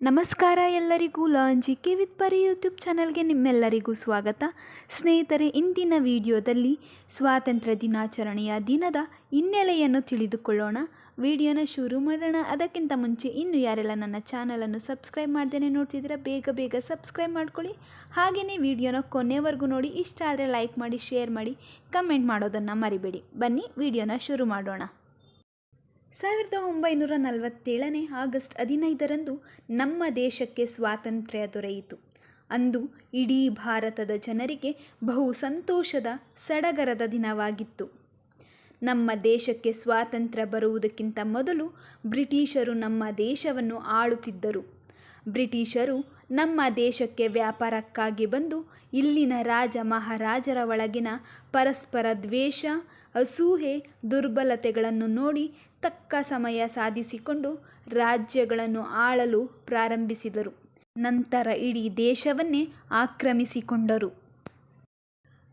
ನಮಸ್ಕಾರ ಎಲ್ಲರಿಗೂ ಲಾಂಜಿ ಕೆ ವಿತ್ ಪರಿ ಯೂಟ್ಯೂಬ್ ಚಾನಲ್ಗೆ ನಿಮ್ಮೆಲ್ಲರಿಗೂ ಸ್ವಾಗತ. ಸ್ನೇಹಿತರೆ, ಇಂದಿನ ವಿಡಿಯೋದಲ್ಲಿ ಸ್ವಾತಂತ್ರ್ಯ ದಿನಾಚರಣೆಯ ದಿನದ ಹಿನ್ನೆಲೆಯನ್ನು ತಿಳಿದುಕೊಳ್ಳೋಣ. ವಿಡಿಯೋನ ಶುರು ಮಾಡೋಣ. ಅದಕ್ಕಿಂತ ಮುಂಚೆ ಇನ್ನು ಯಾರೆಲ್ಲ ನನ್ನ ಚಾನಲನ್ನು ಸಬ್ಸ್ಕ್ರೈಬ್ ಮಾಡ್ದೇನೆ ನೋಡ್ತಿದ್ದೀರಾ, ಬೇಗ ಬೇಗ ಸಬ್ಸ್ಕ್ರೈಬ್ ಮಾಡ್ಕೊಳ್ಳಿ. ಹಾಗೆಯೇ ವಿಡಿಯೋನ ಕೊನೆವರೆಗೂ ನೋಡಿ. ಇಷ್ಟ ಆದರೆ ಲೈಕ್ ಮಾಡಿ, ಶೇರ್ ಮಾಡಿ, ಕಮೆಂಟ್ ಮಾಡೋದನ್ನು ಮರಿಬೇಡಿ. ಬನ್ನಿ, ವಿಡಿಯೋನ ಶುರು ಮಾಡೋಣ. ಸಾವಿರದ ಒಂಬೈನೂರ ನಲವತ್ತೇಳನೇ ಆಗಸ್ಟ್ ಹದಿನೈದರಂದು ನಮ್ಮ ದೇಶಕ್ಕೆ ಸ್ವಾತಂತ್ರ್ಯ ದೊರೆಯಿತು. ಅಂದು ಇಡೀ ಭಾರತದ ಜನರಿಗೆ ಬಹು ಸಂತೋಷದ ಸಡಗರದ ದಿನವಾಗಿತ್ತು. ನಮ್ಮ ದೇಶಕ್ಕೆ ಸ್ವಾತಂತ್ರ್ಯ ಬರುವುದಕ್ಕಿಂತ ಮೊದಲು ಬ್ರಿಟಿಷರು ನಮ್ಮ ದೇಶವನ್ನು ಆಳುತ್ತಿದ್ದರು. ಬ್ರಿಟಿಷರು ನಮ್ಮ ದೇಶಕ್ಕೆ ವ್ಯಾಪಾರಕ್ಕಾಗಿ ಬಂದು ಇಲ್ಲಿನ ರಾಜ ಮಹಾರಾಜರ ಒಳಗಿನ ಪರಸ್ಪರ ದ್ವೇಷ ಅಸೂಹೆ, ದುರ್ಬಲತೆಗಳನ್ನು ನೋಡಿ ತಕ್ಕ ಸಮಯ ಸಾಧಿಸಿಕೊಂಡು ರಾಜ್ಯಗಳನ್ನು ಆಳಲು ಪ್ರಾರಂಭಿಸಿದರು. ನಂತರ ಇಡೀ ದೇಶವನ್ನೇ ಆಕ್ರಮಿಸಿಕೊಂಡರು.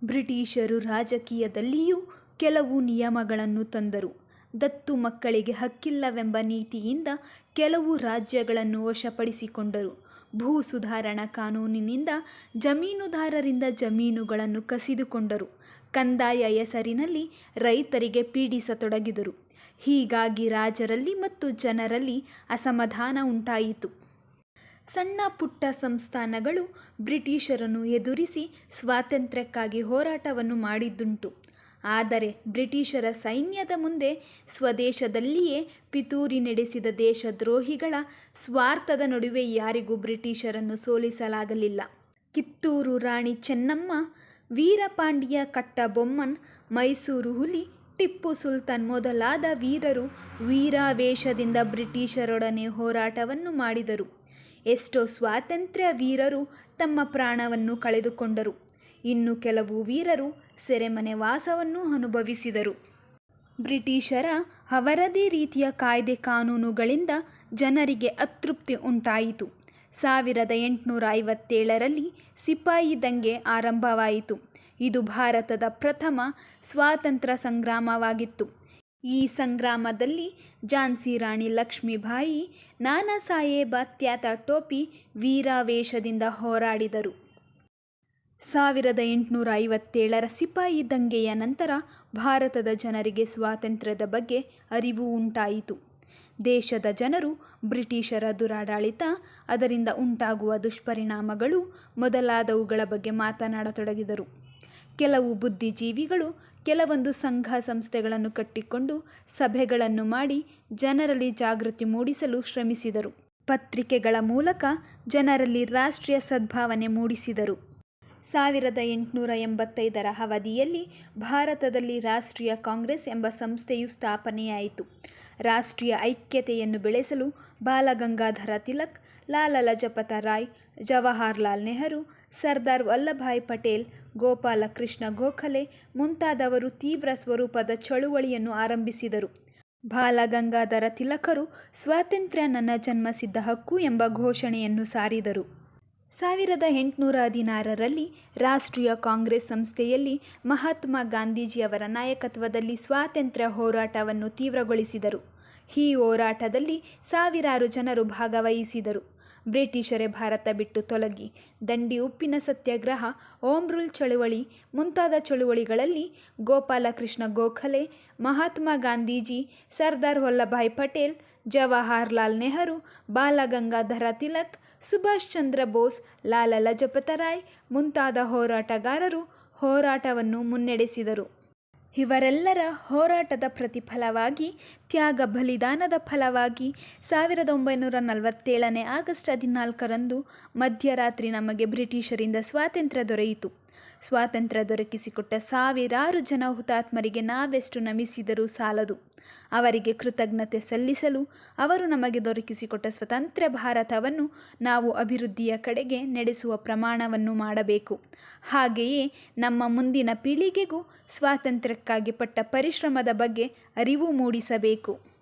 ಬ್ರಿಟಿಷರು ರಾಜಕೀಯದಲ್ಲಿಯೂ ಕೆಲವು ನಿಯಮಗಳನ್ನು ತಂದರು. ದತ್ತು ಮಕ್ಕಳಿಗೆ ಹಕ್ಕಿಲ್ಲವೆಂಬ ನೀತಿಯಿಂದ ಕೆಲವು ರಾಜ್ಯಗಳನ್ನು ವಶಪಡಿಸಿಕೊಂಡರು. ಭೂ ಸುಧಾರಣಾ ಕಾನೂನಿನಿಂದ ಜಮೀನುದಾರರಿಂದ ಜಮೀನುಗಳನ್ನು ಕಸಿದುಕೊಂಡರು. ಕಂದಾಯ ಹೆಸರಿನಲ್ಲಿ ರೈತರಿಗೆ ಪೀಡಿಸತೊಡಗಿದರು. ಹೀಗಾಗಿ ರಾಜರಲ್ಲಿ ಮತ್ತು ಜನರಲ್ಲಿ ಅಸಮಾಧಾನ ಉಂಟಾಯಿತು. ಸಣ್ಣ ಪುಟ್ಟ ಸಂಸ್ಥಾನಗಳು ಬ್ರಿಟಿಷರನ್ನು ಎದುರಿಸಿ ಸ್ವಾತಂತ್ರ್ಯಕ್ಕಾಗಿ ಹೋರಾಟವನ್ನು ಮಾಡಿದ್ದುಂಟು. ಆದರೆ ಬ್ರಿಟಿಷರ ಸೈನ್ಯದ ಮುಂದೆ ಸ್ವದೇಶದಲ್ಲಿಯೇ ಪಿತೂರಿ ನಡೆಸಿದ ದೇಶದ್ರೋಹಿಗಳ ಸ್ವಾರ್ಥದ ನಡುವೆ ಯಾರಿಗೂ ಬ್ರಿಟಿಷರನ್ನು ಸೋಲಿಸಲಾಗಲಿಲ್ಲ. ಕಿತ್ತೂರು ರಾಣಿ ಚೆನ್ನಮ್ಮ, ವೀರಪಾಂಡಿಯ ಕಟ್ಟಬೊಮ್ಮನ್, ಮೈಸೂರು ಹುಲಿ, ಟಿಪ್ಪು ಸುಲ್ತಾನ್ ಮೊದಲಾದ ವೀರರು ವೀರಾವೇಶದಿಂದ ಬ್ರಿಟಿಷರೊಡನೆ ಹೋರಾಟವನ್ನು ಮಾಡಿದರು. ಎಷ್ಟೋ ಸ್ವಾತಂತ್ರ್ಯ ವೀರರು ತಮ್ಮ ಪ್ರಾಣವನ್ನು ಕಳೆದುಕೊಂಡರು. ಇನ್ನು ಕೆಲವು ವೀರರು ಸೆರೆಮನೆ ವಾಸವನ್ನು ಅನುಭವಿಸಿದರು. ಬ್ರಿಟಿಷರ ಅವರದೇ ರೀತಿಯ ಕಾಯ್ದೆ ಕಾನೂನುಗಳಿಂದ ಜನರಿಗೆ ಅತೃಪ್ತಿ ಉಂಟಾಯಿತು. ಸಾವಿರದ ಎಂಟುನೂರ ಐವತ್ತೇಳರಲ್ಲಿ ಸಿಪಾಯಿ ದಂಗೆ ಆರಂಭವಾಯಿತು. ಇದು ಭಾರತದ ಪ್ರಥಮ ಸ್ವಾತಂತ್ರ್ಯ ಸಂಗ್ರಾಮವಾಗಿತ್ತು. ಈ ಸಂಗ್ರಾಮದಲ್ಲಿ ಝಾನ್ಸಿ ರಾಣಿ ಲಕ್ಷ್ಮೀಬಾಯಿ ನಾನಾ ಸಾಹೇಬ ತ್ಯಾತ ಟೋಪಿ ವೀರಾವೇಶದಿಂದ ಹೋರಾಡಿದರು. ಸಾವಿರದ ಎಂಟುನೂರ ಐವತ್ತೇಳರ ಸಿಪಾಯಿ ದಂಗೆಯ ನಂತರ ಭಾರತದ ಜನರಿಗೆ ಸ್ವಾತಂತ್ರ್ಯದ ಬಗ್ಗೆ ಅರಿವು ಉಂಟಾಯಿತು. ದೇಶದ ಜನರು ಬ್ರಿಟಿಷರ ದುರಾಡಳಿತ, ಅದರಿಂದ ಉಂಟಾಗುವ ದುಷ್ಪರಿಣಾಮಗಳು ಮೊದಲಾದವುಗಳ ಬಗ್ಗೆ ಮಾತನಾಡತೊಡಗಿದರು. ಕೆಲವು ಬುದ್ಧಿಜೀವಿಗಳು ಕೆಲವೊಂದು ಸಂಘ ಸಂಸ್ಥೆಗಳನ್ನು ಕಟ್ಟಿಕೊಂಡು ಸಭೆಗಳನ್ನು ಮಾಡಿ ಜನರಲ್ಲಿ ಜಾಗೃತಿ ಮೂಡಿಸಲು ಶ್ರಮಿಸಿದರು. ಪತ್ರಿಕೆಗಳ ಮೂಲಕ ಜನರಲ್ಲಿ ರಾಷ್ಟ್ರೀಯ ಸದ್ಭಾವನೆ ಮೂಡಿಸಿದರು. ಸಾವಿರದ ಎಂಟುನೂರ ಎಂಬತ್ತೈದರ ಅವಧಿಯಲ್ಲಿ ಭಾರತದಲ್ಲಿ ರಾಷ್ಟ್ರೀಯ ಕಾಂಗ್ರೆಸ್ ಎಂಬ ಸಂಸ್ಥೆಯು ಸ್ಥಾಪನೆಯಾಯಿತು. ರಾಷ್ಟ್ರೀಯ ಐಕ್ಯತೆಯನ್ನು ಬೆಳೆಸಲು ಬಾಲಗಂಗಾಧರ ತಿಲಕ್, ಲಾಲ ಲಜಪತ ರಾಯ್, ಜವಾಹರ್ಲಾಲ್ ನೆಹರು, ಸರ್ದಾರ್ ವಲ್ಲಭಾಯ್ ಪಟೇಲ್, ಗೋಪಾಲಕೃಷ್ಣ ಗೋಖಲೆ ಮುಂತಾದವರು ತೀವ್ರ ಸ್ವರೂಪದ ಚಳುವಳಿಯನ್ನು ಆರಂಭಿಸಿದರು. ಬಾಲಗಂಗಾಧರ ತಿಲಕರು ಸ್ವಾತಂತ್ರ್ಯ ನನ್ನ ಜನ್ಮಸಿದ್ಧ ಹಕ್ಕು ಎಂಬ ಘೋಷಣೆಯನ್ನು ಸಾರಿದರು. ಸಾವಿರದ ಎಂಟುನೂರ ಹದಿನಾರರಲ್ಲಿ ರಾಷ್ಟ್ರೀಯ ಕಾಂಗ್ರೆಸ್ ಸಂಸ್ಥೆಯಲ್ಲಿ ಮಹಾತ್ಮ ಗಾಂಧೀಜಿಯವರ ನಾಯಕತ್ವದಲ್ಲಿ ಸ್ವಾತಂತ್ರ್ಯ ಹೋರಾಟವನ್ನು ತೀವ್ರಗೊಳಿಸಿದರು. ಈ ಹೋರಾಟದಲ್ಲಿ ಸಾವಿರಾರು ಜನರು ಭಾಗವಹಿಸಿದರು. ಬ್ರಿಟಿಷರೇ ಭಾರತ ಬಿಟ್ಟು ತೊಲಗಿ. ದಂಡಿ ಉಪ್ಪಿನ ಸತ್ಯಾಗ್ರಹ, ಓಂ ರೂಲ್ ಚಳುವಳಿ ಮುಂತಾದ ಚಳುವಳಿಗಳಲ್ಲಿ ಗೋಪಾಲಕೃಷ್ಣ ಗೋಖಲೆ, ಮಹಾತ್ಮ ಗಾಂಧೀಜಿ, ಸರ್ದಾರ್ ವಲ್ಲಭಾಯ್ ಪಟೇಲ್, ಜವಾಹರ್ಲಾಲ್ ನೆಹರು, ಬಾಲಗಂಗಾಧರ ತಿಲಕ್ ಸುಭಾಷ್ ಚಂದ್ರ ಬೋಸ್, ಲಾಲ ಲಜಪತ ರಾಯ್ ಮುಂತಾದ ಹೋರಾಟಗಾರರು ಹೋರಾಟವನ್ನು ಮುನ್ನಡೆಸಿದರು. ಇವರೆಲ್ಲರ ಹೋರಾಟದ ಪ್ರತಿಫಲವಾಗಿ, ತ್ಯಾಗ ಬಲಿದಾನದ ಫಲವಾಗಿ ಸಾವಿರದ ಒಂಬೈನೂರ ನಲವತ್ತೇಳನೇ ಆಗಸ್ಟ್ ಹದಿನಾಲ್ಕರಂದು ಮಧ್ಯರಾತ್ರಿ ನಮಗೆ ಬ್ರಿಟಿಷರಿಂದ ಸ್ವಾತಂತ್ರ್ಯ ದೊರೆಯಿತು. ಸ್ವಾತಂತ್ರ್ಯ ದೊರಕಿಸಿಕೊಟ್ಟ ಸಾವಿರಾರು ಜನ ಹುತಾತ್ಮರಿಗೆ ನಾವೆಷ್ಟು ನಮಿಸಿದರೂ ಸಾಲದು. ಅವರಿಗೆ ಕೃತಜ್ಞತೆ ಸಲ್ಲಿಸಲು ಅವರು ನಮಗೆ ದೊರಕಿಸಿಕೊಟ್ಟ ಸ್ವತಂತ್ರ ಭಾರತವನ್ನು ನಾವು ಅಭಿವೃದ್ಧಿಯ ಕಡೆಗೆ ನಡೆಸುವ ಪ್ರಮಾಣವನ್ನು ಮಾಡಬೇಕು. ಹಾಗೆಯೇ ನಮ್ಮ ಮುಂದಿನ ಪೀಳಿಗೆಗೂ ಸ್ವಾತಂತ್ರ್ಯಕ್ಕಾಗಿ ಪಟ್ಟ ಪರಿಶ್ರಮದ ಬಗ್ಗೆ ಅರಿವು ಮೂಡಿಸಬೇಕು.